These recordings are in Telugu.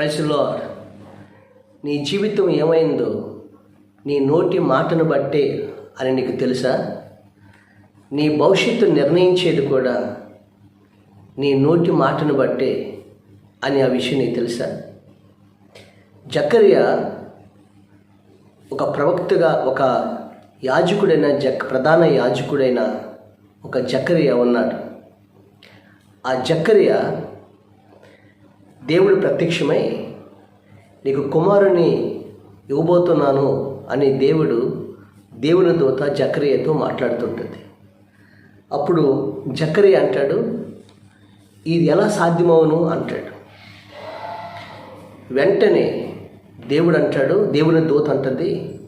ప్రజలో నీ జీవితం ఏమైందో నీ నోటి మాటను బట్టే అని నీకు తెలుసా? నీ భవిష్యత్తు నిర్ణయించేది కూడా నీ నోటి మాటను బట్టే అని ఆ విషయం నీకు తెలుసా? జకరియా ఒక ప్రవక్తగా ఒక యాజకుడైన జక్ ప్రధాన యాజకుడైన ఒక జకరియా ఉన్నాడు. ఆ జకరియా దేవుడు ప్రత్యక్షమై నీకు కుమారుని ఇవ్వబోతున్నాను అని దేవుడు దేవుని దూత జకరియతో మాట్లాడుతుంటుంది. అప్పుడు జకరి అంటాడు ఇది ఎలా సాధ్యమవును? అంటాడు. వెంటనే దేవుడు అంటాడు దేవుని దూత అంటుంది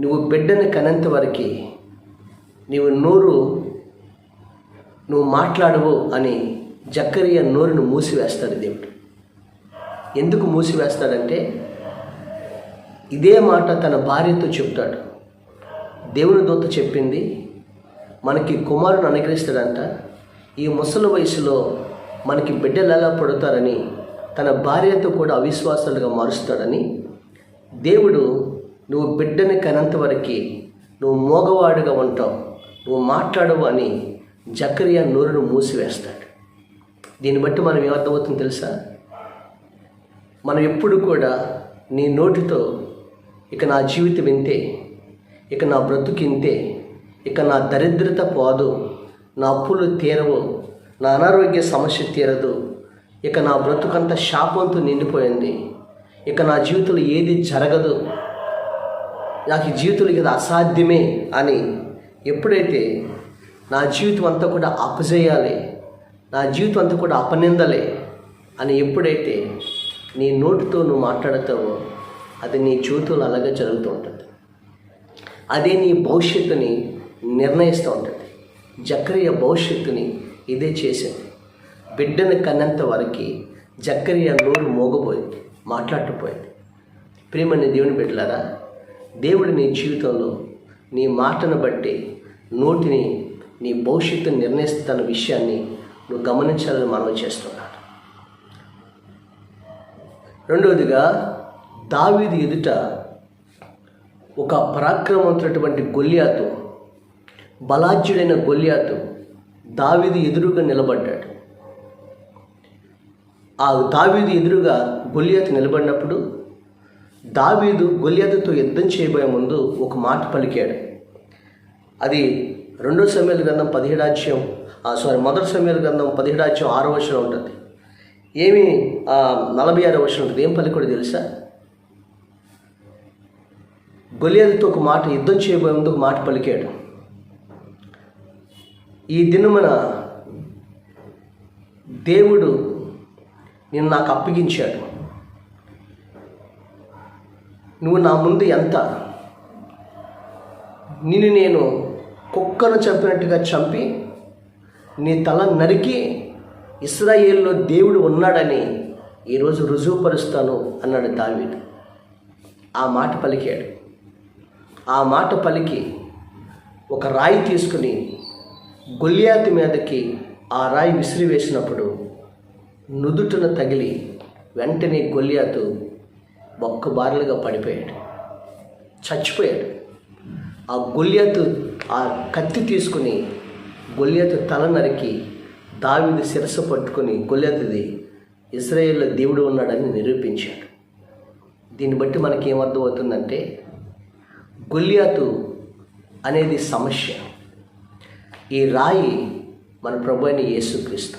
నువ్వు బిడ్డని కనంత వరకు నీవు నోరు నువ్వు మాట్లాడవు అని జక్కరియ నోరును మూసివేస్తాడు దేవుడు. ఎందుకు మూసివేస్తాడంటే ఇదే మాట తన భార్యతో చెప్తాడు. దేవుని దూత చెప్పింది మనకి కుమారుని అనుగ్రహిస్తాడంట. ఈ ముసలి వయసులో మనకి బిడ్డలు ఎలా పడతారని తన భార్యతో కూడా అవిశ్వాసాలుగా మారుస్తాడని దేవుడు నువ్వు బిడ్డని కనంత వరకు నువ్వు మోగవాడుగా ఉంటావు నువ్వు మాట్లాడవు అని జకరియా నోరును మూసివేస్తాడు. దీన్ని బట్టి మనం ఏమర్థమవుతుందో తెలుసా? మనం ఎప్పుడు కూడా నీ నోటితో ఇక నా జీవితం ఇంతే ఇక నా బ్రతుకు ఇంతే ఇక నా దరిద్రత పోదు నా అప్పులు తీరవు నా అనారోగ్య సమస్య తీరదు ఇక నా బ్రతుకంత శాపంతో నిండిపోయింది ఇక నా జీవితంలో ఏది జరగదు నాకు జీవితంలో ఇది అసాధ్యమే అని ఎప్పుడైతే నా జీవితం అంతా కూడా అపజేయాలి నా జీవితం అంతా కూడా అపనిందలే అని ఎప్పుడైతే నీ నోటితో నువ్వు మాట్లాడతావో అది నీ జీవితంలో అలాగే జరుగుతూ ఉంటుంది. అదే నీ భవిష్యత్తుని నిర్ణయిస్తూ ఉంటుంది. జక్రియ భవిష్యత్తుని ఇదే చేసింది. బిడ్డను కన్నంత వరకు జక్రియ నోరు మోగపోయింది మాట్లాడకపోయింది ప్రేమని దేవుని బిడ్డలారా దేవుడు నీ జీవితంలో నీ మాటను బట్టి నోటిని నీ భవిష్యత్తుని నిర్ణయిస్తున్న విషయాన్ని నువ్వు గమనించాలని మనవి చేస్తున్నా రెండవదిగా దావీది ఎదుట ఒక పరాక్రమవంతుడటువంటి గొల్యాతు బలాజ్యుడైన గొల్యాతు దావీది ఎదురుగా నిలబడ్డాడు. ఆ దావీదు ఎదురుగా గొల్యాతు నిలబడినప్పుడు దావీదు గొల్యాతుతో యుద్ధం చేయబోయే ముందు ఒక మాట పలికాడు. అది రెండో సమయాల గ్రంథం పదిహేడాధ్యాయం సారీ మొదటి సమయాల గ్రంథం పదిహేడాధ్యాయం ఆరో వర్షం ఉంటుంది. ఏమి ఆ, నలభై ఆరో వర్షం ఉంటుంది? ఏం కూడా తెలుసా? గొలియాదుతో ఒక మాట యుద్ధం చేయబోయే ముందు ఒక మాట పలికాడు. ఈ దినమున దేవుడు నేను నాకు అప్పగించాడు. నువ్వు నా ముందు ఎంత? నిన్ను నేను కుక్కను చంపినట్టుగా చంపి నీ తల నరికి ఇస్రాయేల్లో దేవుడు ఉన్నాడని ఈరోజు రుజువుపరుస్తాను అన్నాడు దావీదు. ఆ మాట పలికాడు. ఆ మాట పలికి ఒక రాయి తీసుకుని గొల్యాతి మీదకి ఆ రాయి విసిరివేసినప్పుడు నుదుటిన తగిలి వెంటనే గొల్యాతు బొక్క బారులుగా పడిపోయాడు. చచ్చిపోయాడు. ఆ గొల్యాతు ఆ కత్తి తీసుకుని గొల్యాతు తల నరికి దావిది శిరస్సు పట్టుకొని గొల్లెతది ఇస్రాయేల్లో దేవుడు ఉన్నాడని నిరూపించాడు. దీన్ని బట్టి మనకి ఏమర్థమవుతుందంటే గొల్యాతు అనేది సమస్య. ఈ రాయి మన ప్రభు అయిన యేసుక్రీస్తు.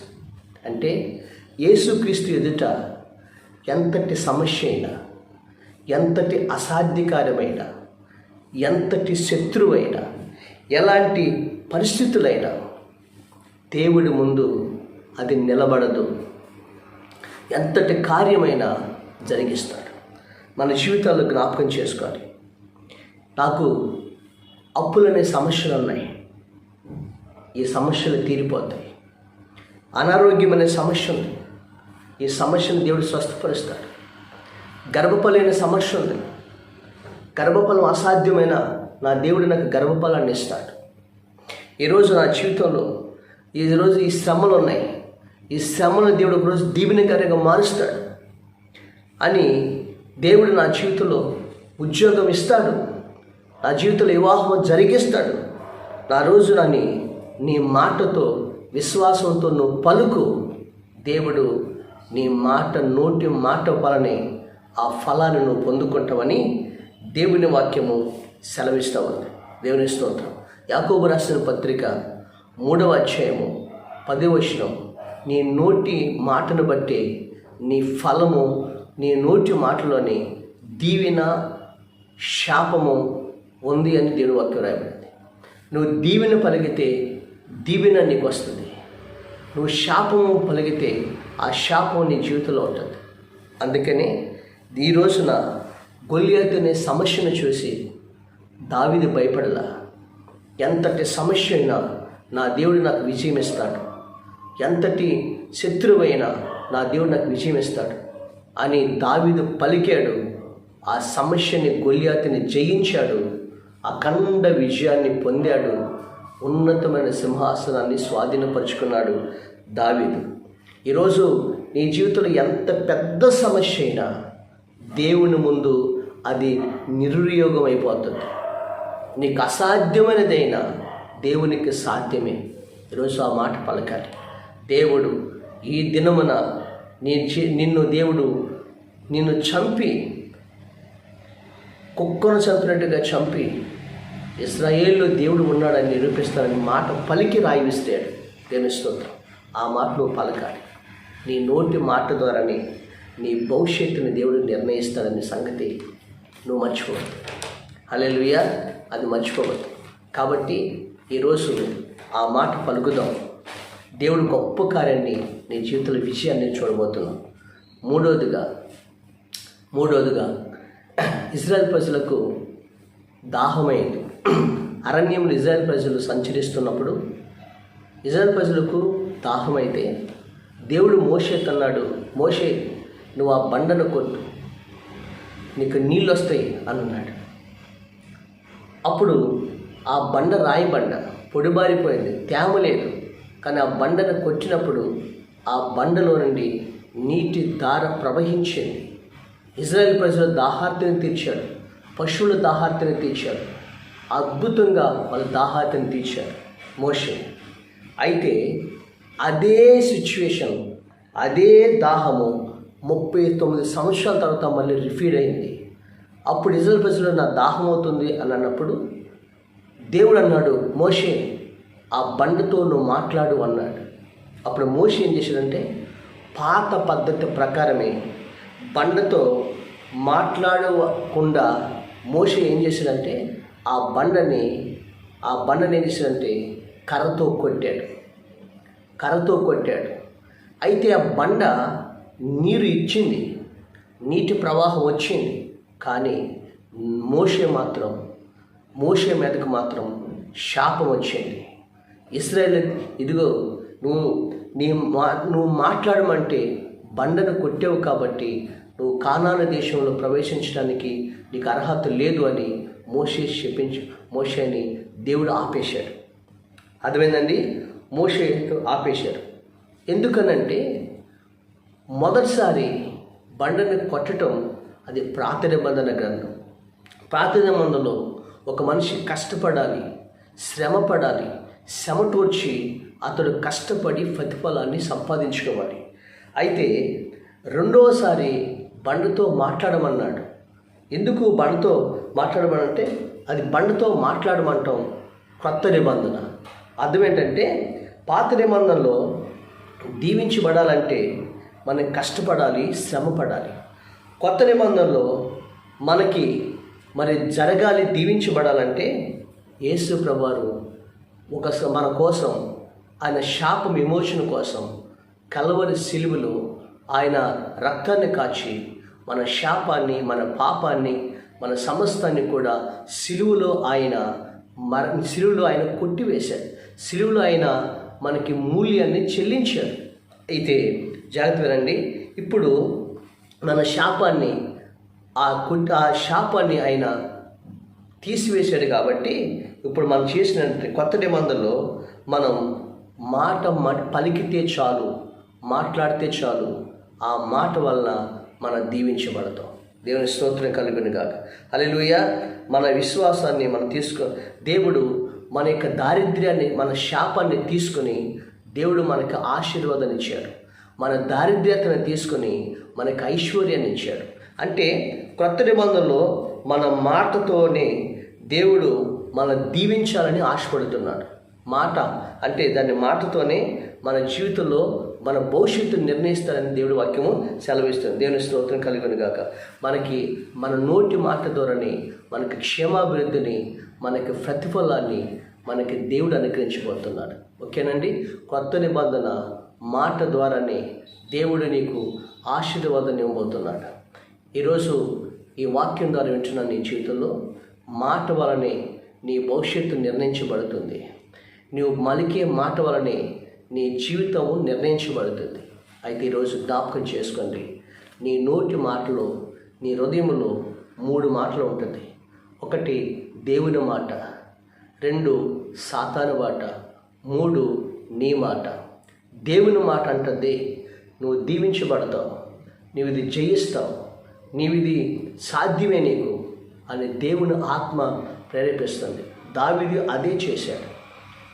అంటే యేసుక్రీస్తు ఎదుట ఎంతటి సమస్య అయినా ఎంతటి అసాధ్యకారమైన ఎంతటి శత్రువైనా ఎలాంటి పరిస్థితులైనా దేవుడి ముందు అది నిలబడదు. ఎంతటి కార్యమైనా జరిగిస్తాడు. మన జీవితాల్లో జ్ఞాపకం చేసుకోవాలి. నాకు అప్పులనే సమస్యలు ఉన్నాయి. ఈ సమస్యలు తీరిపోతాయి. అనారోగ్యం అనే సమస్య ఉంది. ఈ సమస్యను దేవుడు స్వస్థపరుస్తాడు. గర్భఫలైన అనే సమస్య ఉంది. గర్భఫలం అసాధ్యమైన నా దేవుడు నాకు గర్భఫలాన్ని ఇస్తాడు. ఈరోజు నా జీవితంలో ఈరోజు ఈ శ్రమలు ఉన్నాయి. ఈ శ్రమను దేవుడు ఒకరోజు దీవెనకరంగా మారుస్తాడు. అని దేవుడు నా జీవితంలో ఉద్యోగం ఇస్తాడు. నా జీవితంలో వివాహం జరిగిస్తాడు. నా రోజు నన్ను నీ మాటతో విశ్వాసంతో నువ్వు పలుకు. దేవుడు నీ మాట నోటి మాట వలనే ఆ ఫలాన్ని నువ్వు పొందుకుంటావని దేవుని వాక్యము సెలవిస్తూ ఉంది. దేవుని స్తోత్రం. యాకోబు రాసిన పత్రిక మూడవ అధ్యాయము పదివచనం నీ నోటి మాటను బట్టి నీ ఫలము నీ నోటి మాటలోని దీవెన శాపము ఉంది అని దేవుడు వాక్యం రాయబడింది. నువ్వు దీవెన పలిగితే దీవెన నీకు వస్తుంది. నువ్వు శాపము పలిగితే ఆ శాపం నీ జీవితంలో ఉంటుంది. అందుకని ఈ రోజున గొల్లియాతు అనే సమస్యను చూసి దావిది భయపడలా. ఎంతటి సమస్య అయినా నా దేవుడు నాకు విజయం ఇస్తాడు. ఎంతటి శత్రువైనా నా దేవుడు నాకు విజయం ఇస్తాడు. అని దావిదు పలికాడు. ఆ సమస్యని గొలియాతిని జయించాడు. అఖండ విజయాన్ని పొందాడు. ఉన్నతమైన సింహాసనాన్ని స్వాధీనపరుచుకున్నాడు దావిదు. ఈరోజు నీ జీవితంలో ఎంత పెద్ద సమస్య అయినా దేవుని ముందు అది నిరుయోగం అయిపోతుంది నీకు అసాధ్యమైనదైనా దేవునికి సాధ్యమే. ఈరోజు ఆ మాట పలకాలి. దేవుడు ఈ దినమున నీ నిన్ను దేవుడు నిన్ను చంపి కుక్కను చంపినట్టుగా చంపి ఇస్రాయేల్లో దేవుడు ఉన్నాడని నిరూపిస్తానని మాట పలికి రాయిస్తాడు దేవుని స్తోత్రం. ఆ మాట నువ్వు పలకాలి. నీ నోటి మాట ద్వారానే నీ భవిష్యత్తుని దేవుడు నిర్ణయిస్తాడనే సంగతి నువ్వు మర్చిపోవద్దు. హల్లెలూయా. అది మర్చిపోవద్దు. కాబట్టి ఈరోజు ఆ మాట పలుకుదాం. దేవుడు గొప్ప కార్యాన్ని నీ జీవితంలో విజయాన్ని చూడబోతున్నాం. మూడవదిగా మూడోదిగా ఇజ్రాయెల్ ప్రజలకు దాహమైంది. అరణ్యంలో ఇజ్రాయెల్ ప్రజలు సంచరిస్తున్నప్పుడు ఇజ్రాయెల్ ప్రజలకు దాహమైతే దేవుడు మోషే అన్నాడు మోషే నువ్వు ఆ బండను కొట్టు నీకు నీళ్ళు వస్తాయి అని అన్నాడు. అప్పుడు ఆ బండ రాయి బండ. పొడిబారిపోయింది తేమ లేదు. కానీ ఆ బండను కొట్టినప్పుడు ఆ బండలో నుండి నీటి ధార ప్రవహించింది. ఇజ్రాయెల్ ప్రజల దాహార్తిని తీర్చాడు పశువుల దాహార్తిని తీర్చాడు అద్భుతంగా వాళ్ళ దాహార్తిని తీర్చాడు మోషన్ అయితే అదే సిచ్యువేషన్ అదే దాహము ముప్పై తొమ్మిది సంవత్సరాల తర్వాత మళ్ళీ రిఫీడ్ అయింది. అప్పుడు ఇజ్రాయెల్ ప్రజలు నా దాహం అవుతుంది అని అన్నప్పుడు దేవుడు అన్నాడు మోషే ఆ బండతో నువ్వు మాట్లాడు అన్నాడు. అప్పుడు మోషే ఏం చేశాడంటే పాత పద్ధతి ప్రకారమే బండతో మాట్లాడకుండా మోషే ఏం చేశాడంటే ఆ బండని ఆ బండని ఏం చేశాడంటే కర్రతో కొట్టాడు. కర్రతో కొట్టాడు. అయితే ఆ బండ నీరు ఇచ్చింది నీటి ప్రవాహం వచ్చింది. కానీ మోషే మాత్రం మోషే మీదకు మాత్రం శాపం వచ్చింది. ఇస్రాయేల్ ఇదిగో నువ్వు నీ మా నువ్వు మాట్లాడమంటే బండను కొట్టావు కాబట్టి నువ్వు కానాన దేశంలో ప్రవేశించడానికి నీకు అర్హత లేదు అని మోషే చెప్పించు మోషేని దేవుడు ఆపేశాడు. అర్థమైందండి? మోషే ఆపేశారు ఎందుకనంటే మొదటిసారి బండను కొట్టడం అది ప్రాతినిబంధన గ్రంథం. ప్రాతినిబంధనలో ఒక మనిషి కష్టపడాలి శ్రమపడాలి శ్రమటోర్చి అతడు కష్టపడి ప్రతిఫలాన్ని సంపాదించుకోవాలి. అయితే రెండవసారి బండతో మాట్లాడమన్నాడు. ఎందుకు బండతో మాట్లాడమనంటే అది బండతో మాట్లాడమంటాం కొత్త నిబంధన. అర్థం ఏంటంటే పాత నిబంధనలో దీవించబడాలంటే మనం కష్టపడాలి శ్రమపడాలి. కొత్త నిబంధనలో మనకి మరి జరగాలి దీవించబడాలంటే యేసు ప్రభువారు ఒక స- మన కోసం ఆయన శాప విమోచన కోసం కలవరి సిలువలో ఆయన రక్తాన్ని కాచి మన శాపాన్ని మన పాపాన్ని మన సమస్తాన్ని కూడా సిలువలో ఆయన మర సిలువలో ఆయన కొట్టివేశాడు సిలువలో ఆయన మనకి మూల్యాన్ని చెల్లించాడు అయితే జాగ్రత్త వినండి. ఇప్పుడు మన శాపాన్ని ఆ కుట్ ఆ శాపాన్ని ఆయన తీసివేశాడు కాబట్టి ఇప్పుడు మనం చేసిన కొత్త నిబంధనలో మనం మాట పలికితే చాలు మాట్లాడితే చాలు ఆ మాట వలన మనం దీవించబడతాం. దేవుని స్తోత్రం కలుగును గాక హల్లెలూయా. మన విశ్వాసాన్ని మనం తీసుకో దేవుడు మన యొక్క దారిద్ర్యాన్ని మన శాపాన్ని తీసుకొని దేవుడు మనకు ఆశీర్వాదాన్ని ఇచ్చాడు. మన దారిద్ర్యతను తీసుకొని మనకు ఐశ్వర్యాన్ని ఇచ్చాడు. అంటే క్రొత్త నిబంధనలో మన మాటతోనే దేవుడు మన దీవించాలని ఆశపడుతున్నాడు. మాట అంటే దాని మాటతోనే మన జీవితంలో మన భవిష్యత్తును నిర్ణయిస్తారని దేవుడి వాక్యము సెలవిస్తుంది. దేవుని స్తోత్రం కలిగిన గాక. మనకి మన నోటి మాట ద్వారానే మనకి క్షేమాభివృద్ధిని మనకి ప్రతిఫలాన్ని మనకి దేవుడు అనుగ్రహించబోతున్నాడు. ఓకేనండి? కొత్త నిబంధన మాట ద్వారానే దేవుడు నీకు ఆశీర్వాదం ఇవ్వబోతున్నాడు. ఈరోజు ఈ వాక్యం ద్వారా వింటున్న నీ జీవితంలో మాట వలనే నీ భవిష్యత్తు నిర్ణయించబడుతుంది. నీవు మలికే మాట వలనే నీ జీవితం నిర్ణయించబడుతుంది. అయితే ఈరోజు జ్ఞాపకం చేసుకోండి. నీ నోటి మాటలో నీ హృదయంలో మూడు మాటలు ఉంటుంది. ఒకటి దేవుని మాట రెండు సాతాను మాట మూడు నీ మాట. దేవుని మాట అంటుంది నువ్వు దీవించబడతావు నువ్వు ఇది జయిస్తావు. నీవిది సాధ్యమే నీకు అని దేవుని ఆత్మ ప్రేరేపిస్తుంది. దావిది అదే చేశాడు.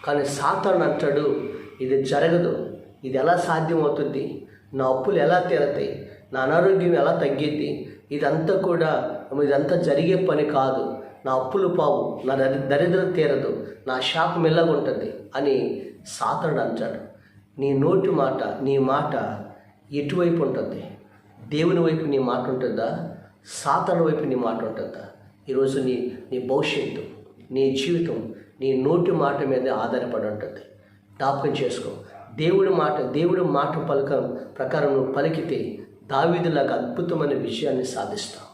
కానీ సాతాను అంటాడు ఇది జరగదు. ఇది ఎలా సాధ్యమవుతుంది? నా అప్పులు ఎలా తీరతాయి? నా అనారోగ్యం ఎలా తగ్గిద్ది? ఇదంతా కూడా ఇదంతా జరిగే పని కాదు. నా అప్పులు పావు నా దరి దరిద్రం తీరదు. నా శాపం ఎలాగుంటుంది? అని సాతనుడు అంటాడు. నీ నోటి మాట నీ మాట ఎటువైపు ఉంటుంది? దేవుని వైపు నీ మాట ఉంటుందా? సాతన వైపు నీ మాట ఉంటుందా? ఈరోజు నీ నీ భవిష్యత్తు నీ జీవితం నీ నోటి మాట మీద ఆధారపడి ఉంటుంది. జ్ఞాపకం చేసుకో. దేవుడి మాట దేవుడి మాట పలక ప్రకారం నువ్వు పలికితే దావీదులాగా అద్భుతమైన విజయాన్ని సాధిస్తావు.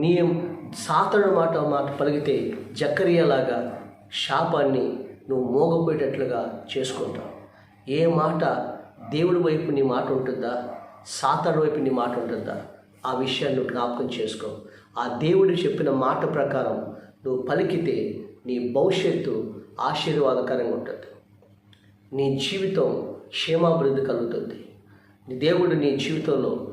నీ సాతడు మాట మాట పలికితే జక్కరియలాగా శాపాన్ని నువ్వు మోగపోయేటట్లుగా చేసుకుంటావు. ఏ మాట దేవుడి వైపు నీ మాట ఉంటుందా? సాతడు వైపు నీ మాట ఉంటుందా? ఆ విషయాన్ని నువ్వు జ్ఞాపకం చేసుకో. ఆ దేవుడు చెప్పిన మాట ప్రకారం నువ్వు పలికితే నీ భవిష్యత్తు ఆశీర్వాదకరంగా ఉంటుంది. నీ జీవితం క్షేమాభివృద్ధి కలుగుతుంది. నీ దేవుడు నీ జీవితంలో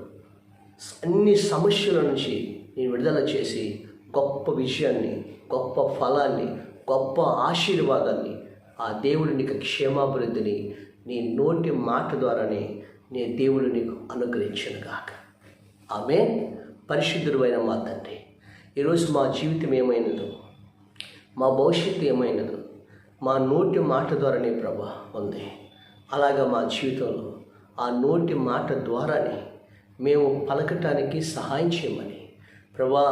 అన్ని సమస్యల నుంచి నేను విడుదల చేసి గొప్ప విజయాన్ని గొప్ప ఫలాన్ని గొప్ప ఆశీర్వాదాన్ని ఆ దేవుడు నీకు క్షేమాభివృద్ధిని నీ నోటి మాట ద్వారానే నీ దేవుడు నీకు అనుగ్రహించను గాక ఆమె పరిశుద్ధుడు అయిన మా తండ్రి ఈరోజు మా జీవితం ఏమైనదో మా భవిష్యత్తు ఏమైనదో మా నోటి మాట ద్వారానే ప్రభా ఉంది. అలాగా మా జీవితంలో ఆ నోటి మాట ద్వారానే మేము పలకటానికి సహాయం చేయమని ప్రభా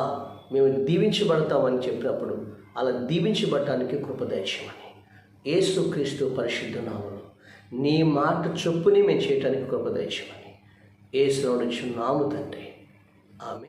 మేము దీవించబడతామని చెప్పినప్పుడు అలా దీవించబడటానికి కృపదయచేయమని ఏసుక్రీస్తు పరిశుద్ధ నామం నీ మాట చొప్పుని మేము చేయటానికి కృపదయచేయమని ఏ నాము తండ్రి. ఆమె